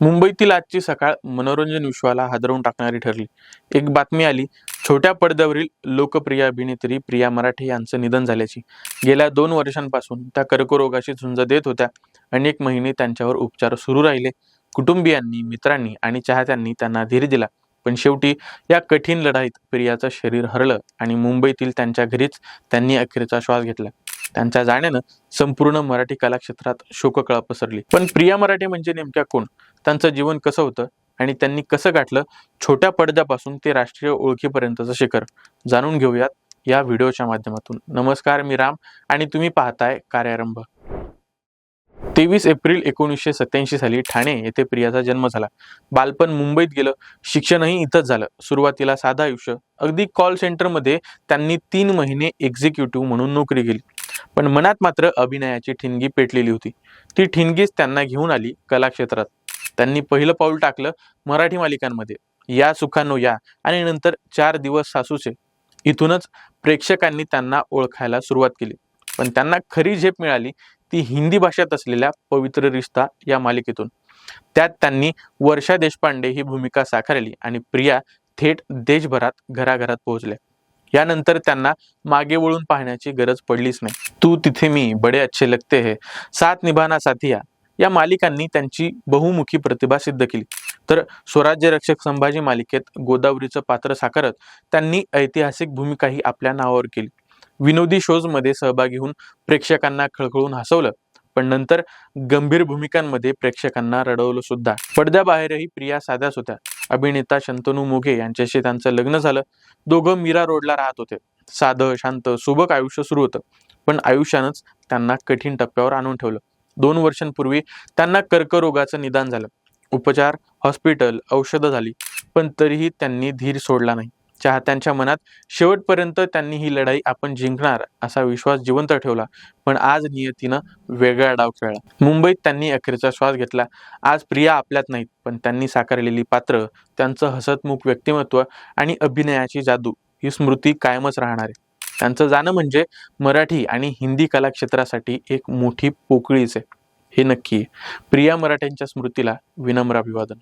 मुंबईतील आजची सकाळ मनोरंजन विश्वाला हादरवून टाकणारी ठरली. एक बातमी आली छोट्या पडद्यावरील लोकप्रिय अभिनेत्री प्रिया मराठे यांचं निधन झाल्याची. गेल्या दोन वर्षांपासून त्या कर्करोगाशी झुंज देत होत्या अनेक महिने त्यांच्यावर उपचार सुरू राहिले. कुटुंबियांनी मित्रांनी आणि चाहत्यांनी त्यांना धीर दिला पण शेवटी या कठीण लढाईत प्रियाचं शरीर हरलं आणि मुंबईतील त्यांच्या घरीच त्यांनी अखेरचा श्वास घेतला. त्यांच्या जाण्यानं संपूर्ण मराठी कलाक्षेत्रात शोककळा पसरली. पण प्रिया मराठे म्हणजे नेमक्या कोण? त्यांचं जीवन कसं होतं? आणि त्यांनी कसं गाठलं? छोट्या पडद्यापासून ते राष्ट्रीय ओळखीपर्यंतचं शिखर. जाणून घेऊयात या व्हिडिओच्या माध्यमातून. नमस्कार मी राम आणि तुम्ही पाहताय कार्यारंभ. तेवीस एप्रिल एकोणीसशे सत्याऐंशी साली ठाणे येथे प्रियाचा जन्म झाला. बालपण मुंबईत गेलं. शिक्षणही इथंच झालं. सुरुवातीला साधं आयुष्य. अगदी कॉल सेंटरमध्ये त्यांनी तीन महिने एक्झिक्युटिव्ह म्हणून नोकरी केली. पण मनात मात्र अभिनयाची ठिणगी पेटलेली होती. ती ठिणगीच त्यांना घेऊन आली कलाक्षेत्रात. त्यांनी पहिलं पाऊल टाकलं मराठी मालिकांमध्ये. या सुखानो या आणि नंतर चार दिवस सासूचे. इथूनच प्रेक्षकांनी त्यांना ओळखायला सुरुवात केली. पण त्यांना खरी झेप मिळाली ती हिंदी भाषेत असलेल्या पवित्र रिश्ता या मालिकेतून. त्यात त्यांनी वर्षा देशपांडे ही भूमिका साकारली आणि प्रिया थेट देशभरात घराघरात पोहोचल्या. यानंतर त्यांना मागे वळून पाहण्याची गरज पडलीच नाही. तू तिथे मी बडे अच्छे लगते हे. साथ निभाना साथिया. या मालिकांनी त्यांची बहुमुखी प्रतिभा सिद्ध केली. तर स्वराज्य रक्षक संभाजी मालिकेत गोदावरीचं पात्र साकारत त्यांनी ऐतिहासिक भूमिकाही आपल्या नावावर केली. विनोदी शोजमध्ये सहभागी होऊन प्रेक्षकांना खळखळून हसवलं. पण नंतर गंभीर भूमिकांमध्ये प्रेक्षकांना रडवलं सुद्धा. पडद्याबाहेरही प्रिया साध्याच होत्या. अभिनेता शंतनू मोघे यांच्याशी त्यांचं लग्न झालं. दोघं मीरा रोडला राहत होते. साधं शांत सुबक आयुष्य सुरू होतं. पण आयुष्यानंच त्यांना कठीण टप्प्यावर आणून ठेवलं. दोन वर्षांपूर्वी त्यांना कर्करोगाचं निदान झालं. उपचार हॉस्पिटल औषधं झाली. पण तरीही त्यांनी धीर सोडला नाही. चाहत्यांच्या मनात शेवटपर्यंत त्यांनी ही लढाई आपण जिंकणार असा विश्वास जिवंत ठेवला. पण आज नियतीनं वेगळा डाव खेळला. मुंबईत त्यांनी अखेरचा श्वास घेतला. आज प्रिया आपल्यात नाहीत पण त्यांनी साकारलेली पात्र त्यांचं हसतमुख व्यक्तिमत्व आणि अभिनयाची जादू ही स्मृती कायमच राहणार आहे. त्यांचं जाणं म्हणजे मराठी आणि हिंदी कलाक्षेत्रासाठी एक मोठी पोकळीच आहे. हे नक्की प्रिया मराठ्यांच्या स्मृतीला विनम्र अभिवादन.